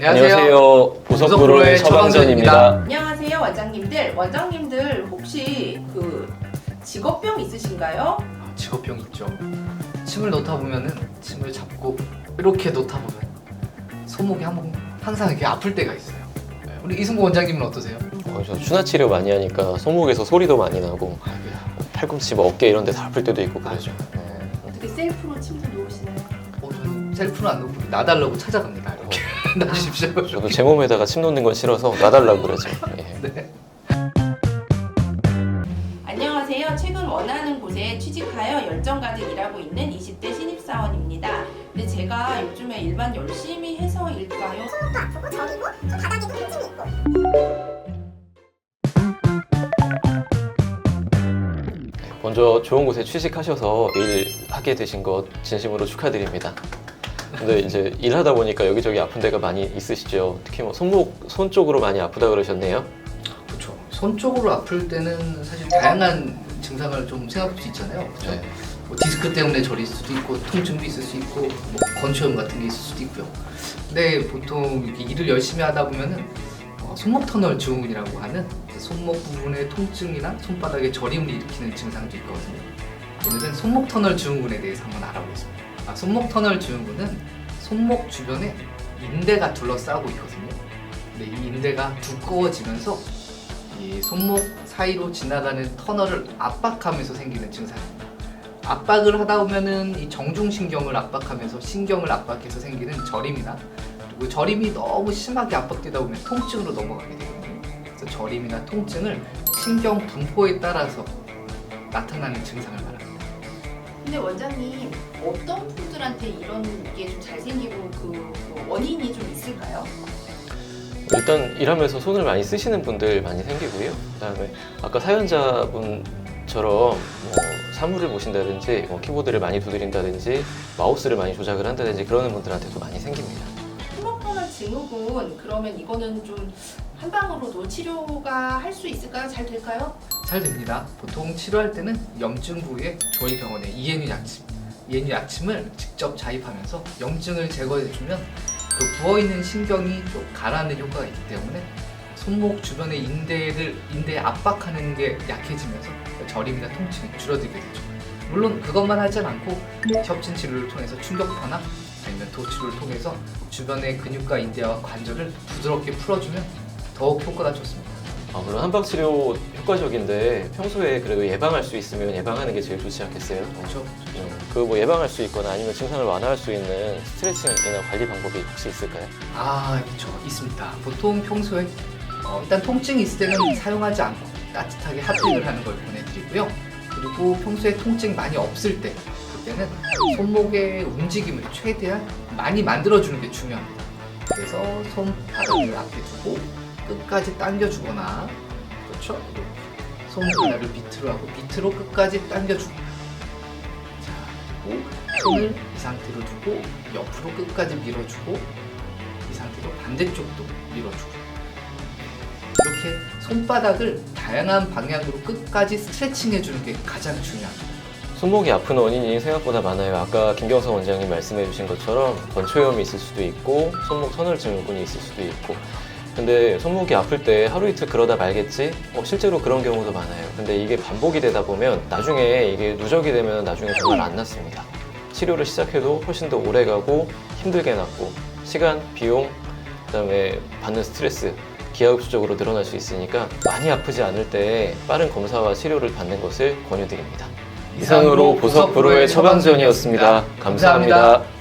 안녕하세요. 보석브로의 처방전입니다. 안녕하세요 원장님들. 원장님들 혹시 그 직업병 있으신가요? 아, 직업병 있죠. 침을 놓다 보면은 침을 잡고 이렇게 놓다 보면 손목이 한번 항상 이렇게 아플 때가 있어요. 네, 우리 이승구 원장님은 어떠세요? 어, 저 추나 치료 많이 하니까 손목에서 소리도 많이 나고 아이고야. 팔꿈치, 뭐 어깨 이런 데 다 아플 때도 있고 그러죠. 네. 어떻게 셀프로 침도 놓으시나요? 어, 저는 셀프는 안 놓고 나달라고 찾아갑니다. 이렇게 놔주십시오. 저도 제 몸에다가 침 놓는 건 싫어서 놔달라고 그러죠. 예. 네. 안녕하세요. 최근 원하는 곳에 취직하여 열정 가득 일하고 있는 20대 신입사원입니다. 근데 제가 요즘에 일반 열심히 해서일까요? 먼저 좋은 곳에 취직하셔서 일 하게 되신 것 진심으로 축하드립니다. 근데 이제 일하다 보니까 여기저기 아픈 데가 많이 있으시죠. 특히 뭐 손목, 손 쪽으로 많이 아프다 그러셨네요. 그렇죠. 손 쪽으로 아플 때는 사실 다양한 증상을 좀 생각할 수 있잖아요. 그렇죠? 네. 뭐 디스크 때문에 저릴 수도 있고 통증도 있을 수 있고 뭐 건초염 같은 게 있을 수도 있고요. 근데 보통 이렇게 일을 열심히 하다 보면은 어, 손목 터널 증후군이라고 하는 손목 부분의 통증이나 손바닥에 저림을 일으키는 증상도 있거든요. 오늘은 손목 터널 증후군에 대해서 한번 알아보겠습니다. 아, 손목 터널 증후군은 손목 주변에 인대가 둘러싸고 있거든요. 근데 이 인대가 두꺼워지면서 이 손목 사이로 지나가는 터널을 압박하면서 생기는 증상입니다. 압박을 하다 보면은 이 정중신경을 압박하면서 신경을 압박해서 생기는 저림이나 그리고 저림이 너무 심하게 압박되다 보면 통증으로 넘어가게 되거든요. 그래서 저림이나 통증을 신경 분포에 따라서 나타나는 증상을. 근데 원장님 어떤 분들한테 이런 게 좀 잘 생기고 그뭐 원인이 좀 있을까요? 일단 일하면서 손을 많이 쓰시는 분들 많이 생기고요. 그다음에 아까 사연자분처럼 뭐 사물을 보신다든지 뭐 키보드를 많이 두드린다든지 마우스를 많이 조작을 한다든지 그러는 분들한테도 많이 생깁니다. 손목터널 증후군 그러면 이거는 좀 한 방으로도 치료가 할 수 있을까요? 잘 될까요? 잘 됩니다. 보통 치료할 때는 염증 부위에 저희 병원에 ENU 약침, ENU 약침을 직접 자입하면서 염증을 제거해주면 그 부어있는 신경이 좀 가라앉는 효과가 있기 때문에 손목 주변의 인대를 인대에 압박하는 게 약해지면서 저림이나 통증이 줄어들게 되죠. 물론 그것만 하진 않고 협진 치료를 통해서 충격파나 아니면 도치료를 통해서 주변의 근육과 인대와 관절을 부드럽게 풀어주면 더욱 효과가 좋습니다. 아, 물론 한방 치료 효과적인데 평소에 그래도 예방할 수 있으면 예방하는 게 제일 좋지 않겠어요? 그렇죠? 그뭐 예방할 수 있거나 아니면 증상을 완화할 수 있는 스트레칭이나 관리 방법이 혹시 있을까요? 아, 그렇죠. 있습니다. 보통 평소에 어, 일단 통증이 있을 때는 사용하지 않고 따뜻하게 핫팩을 하는 걸 보내드리고요. 그리고 평소에 통증 많이 없을 때 그때는 손목의 움직임을 최대한 많이 만들어주는 게 중요합니다. 그래서 손바닥을 앞에 두고 끝까지 당겨주거나 그렇죠? 손바닥을 밑으로 하고 밑으로 끝까지 당겨줍니다. 자, 그리고 손을 이 상태로 두고 옆으로 끝까지 밀어주고 이 상태로 반대쪽도 밀어주고 이렇게 손바닥을 다양한 방향으로 끝까지 스트레칭 해주는 게 가장 중요합니다. 손목이 아픈 원인이 생각보다 많아요. 아까 김경선 원장님 말씀해 주신 것처럼 건초염이 있을 수도 있고 손목 터널 증후군이 있을 수도 있고 근데 손목이 아플 때 하루 이틀 그러다 말겠지? 어, 실제로 그런 경우도 많아요. 근데 이게 반복이 되다 보면 나중에 이게 누적이 되면 나중에 정말 안 낫습니다. 치료를 시작해도 훨씬 더 오래 가고 힘들게 낫고 시간, 비용, 그다음에 받는 스트레스 기하급수적으로 늘어날 수 있으니까 많이 아프지 않을 때 빠른 검사와 치료를 받는 것을 권유드립니다. 이상으로 보석 브로의 처방전이었습니다. 감사합니다.